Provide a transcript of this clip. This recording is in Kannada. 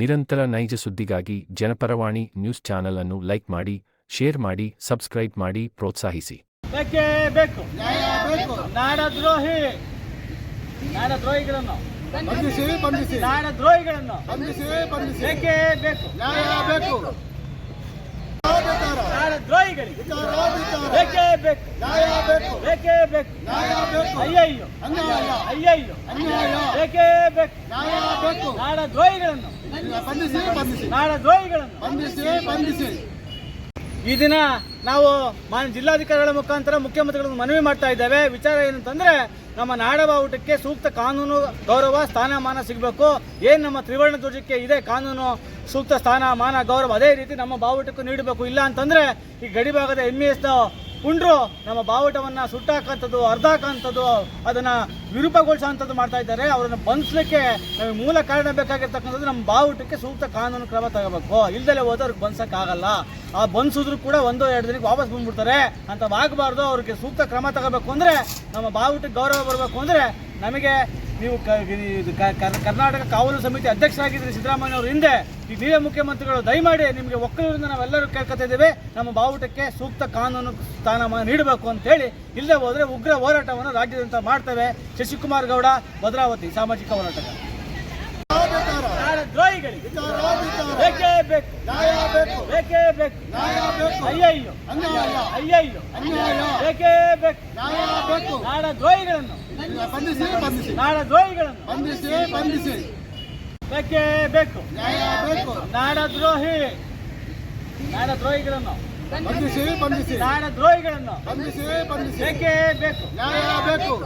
ನಿರಂತರ ನೈಜ ಸುದ್ದಿಗಾಗಿ ಜನಪರವಾಣಿ ನ್ಯೂಸ್ ಚಾನೆಲ್ ಅನ್ನು ಲೈಕ್ ಮಾಡಿ ಶೇರ್ ಮಾಡಿ ಸಬ್ಸ್ಕ್ರೈಬ್ ಮಾಡಿ ಪ್ರೋತ್ಸಾಹಿಸಿ. ಬೇಕೇ ಬೇಕು? ನಾಡದ್ರೋಹಿ. ನಾಡದ್ರೋಹಿಗಳನ್ನು. ಬಂಧಿಸಿ ಬಂಧಿಸಿ. ನಾಡದ್ರೋಹಿಗಳನ್ನು. ಬಂಧಿಸಿ ಬಂಧಿಸಿ. ಬೇಕೇ ಬೇಕು? ನ್ಯಾಯ ಬೇಕು. ನಾಡದ್ರೋಹಿಗಳಿಗೆ. ಬೇಕೇ ನ್ಯಾಯ ಬೇಕು. ಬೇಕೇ ಬೇಕು. ನ್ಯಾಯ ಬೇಕು. ಅಯ್ಯಯ್ಯೋ. ಅನ್ಯಾಯ. ಅಯ್ಯಯ್ಯೋ. ಅನ್ಯಾಯ. ಬೇಕೇ ಬೇಕು. ನ್ಯಾಯ ಬೇಕು. ನಾಡದ್ರೋಹಿಗಳನ್ನು. ಬಂಧಿಸಿ ಬಂಧಿಸಿ. ನಾಡದ್ರೋಹಿಗಳನ್ನು. ಬಂಧಿಸಿ ಬಂಧಿಸಿ. ಈ ದಿನ ನಾವು ಮಾನ್ಯ ಜಿಲ್ಲಾಧಿಕಾರಿಗಳ ಮುಖಾಂತರ ಮುಖ್ಯಮಂತ್ರಿಗಳನ್ನು ಮನವಿ ಮಾಡ್ತಾ ಇದ್ದೇವೆ. ವಿಚಾರ ಏನಂತಂದ್ರೆ ನಮ್ಮ ನಾಡ ಬಾವುಟಕ್ಕೆ ಸೂಕ್ತ ಕಾನೂನು ಗೌರವ ಸ್ಥಾನಮಾನ ಸಿಗಬೇಕು. ಏನು ನಮ್ಮ ತ್ರಿವರ್ಣ ಧ್ವಜಕ್ಕೆ ಇದೆ ಕಾನೂನು ಸೂಕ್ತ ಸ್ಥಾನಮಾನ ಗೌರವ ಅದೇ ರೀತಿ ನಮ್ಮ ಬಾವುಟಕ್ಕೂ ನೀಡಬೇಕು. ಇಲ್ಲ ಅಂತಂದ್ರೆ ಈ ಗಡಿಭಾಗದ ಎಂ ಇ ಎಸ್ನ ಪುಂಡ್ರು ನಮ್ಮ ಬಾವುಟವನ್ನು ಸುಟ್ಟಾಕಂಥದ್ದು ಅರ್ಧಾಕಂಥದ್ದು ಅದನ್ನ ವಿರೂಪಗೊಳಿಸೋಂಥದ್ದು ಮಾಡ್ತಾ ಇದ್ದಾರೆ. ಅವರನ್ನು ಬಂಧಿಸಲಿಕ್ಕೆ ನಮಗೆ ಮೂಲ ಕಾರಣ ಬೇಕಾಗಿರ್ತಕ್ಕಂಥದ್ದು ನಮ್ಮ ಬಾವುಟಕ್ಕೆ ಸೂಕ್ತ ಕಾನೂನು ಕ್ರಮ ತಗೋಬೇಕು. ಇಲ್ದಲೆ ಹೋದವ್ರಿಗೆ ಬಂದ್ಸಕ್ಕಾಗಲ್ಲ ಆ ಬಂಧಿಸಿದ್ರು ಕೂಡ ಒಂದು ಎರಡು ದಿನಕ್ಕೆ ವಾಪಸ್ ಬಂದ್ಬಿಡ್ತಾರೆ. ಅಂತ ಆಗಬಾರ್ದು. ಅವ್ರಿಗೆ ಸೂಕ್ತ ಕ್ರಮ ತಗೋಬೇಕು ಅಂದ್ರೆ, ನಮ್ಮ ಬಾವುಟಕ್ಕೆ ಗೌರವ ಬರಬೇಕು ಅಂದ್ರೆ, ನಮಗೆ ನೀವು ಕರ್ನಾಟಕ ಕಾವಲು ಸಮಿತಿ ಅಧ್ಯಕ್ಷರಾಗಿದ್ದರೆ ಸಿದ್ದರಾಮಯ್ಯ ಅವರು ಹಿಂದೆ ಈ ನೀವೇ ಮುಖ್ಯಮಂತ್ರಿಗಳು ದಯಮಾಡಿ ನಿಮಗೆ ಒಕ್ಕಲಿಗರಿಂದ ನಾವೆಲ್ಲರೂ ಕೇಳ್ಕೊತಾ ಇದ್ದೇವೆ. ನಮ್ಮ ಬಾವುಟಕ್ಕೆ ಸೂಕ್ತ ಕಾನೂನು ಸ್ಥಾನಮಾನ ನೀಡಬೇಕು ಅಂತೇಳಿ ಇಲ್ಲದೆ ಹೋದರೆ ಉಗ್ರ ಹೋರಾಟವನ್ನು ರಾಜ್ಯದಂತ ಮಾಡ್ತೇವೆ. ಶಶಿಕುಮಾರ್ ಗೌಡ ಭದ್ರಾವತಿ ಸಾಮಾಜಿಕ ಹೋರಾಟಗಾರ. ದ್ರೋಹಿಗಳಿಗೆ. ಬೇಕೇ ಬೇಕು. ಅಯ್ಯಯ್ಯೋ. ಅಯ್ಯಯ್ಯೋ. ಬೇಕೇ ಬೇಕು. ನಾಡ ದ್ರೋಹಿಗಳನ್ನು ಬಂಧಿಸಿ ಬಂಧಿಸಿ. ನಾಡ ದ್ರೋಹಿಗಳನ್ನು. ಬಂಧಿಸಿ ಬಂಧಿಸಿ. ಬೇಕೇ ಬೇಕು? ನ್ಯಾಯ ಬೇಕು. ನಾಡ ದ್ರೋಹಿ. ನಾಡ ದ್ರೋಹಿಗಳನ್ನು. ಬಂಧಿಸಿ ಬಂಧಿಸಿ. ನಾಡದ್ರೋಹಿಗಳನ್ನು ಬಂಧಿಸಿ ಬಂಧಿಸಿ. ಬೇಕೇ ಬೇಕು? ನ್ಯಾಯ ಬೇಕು.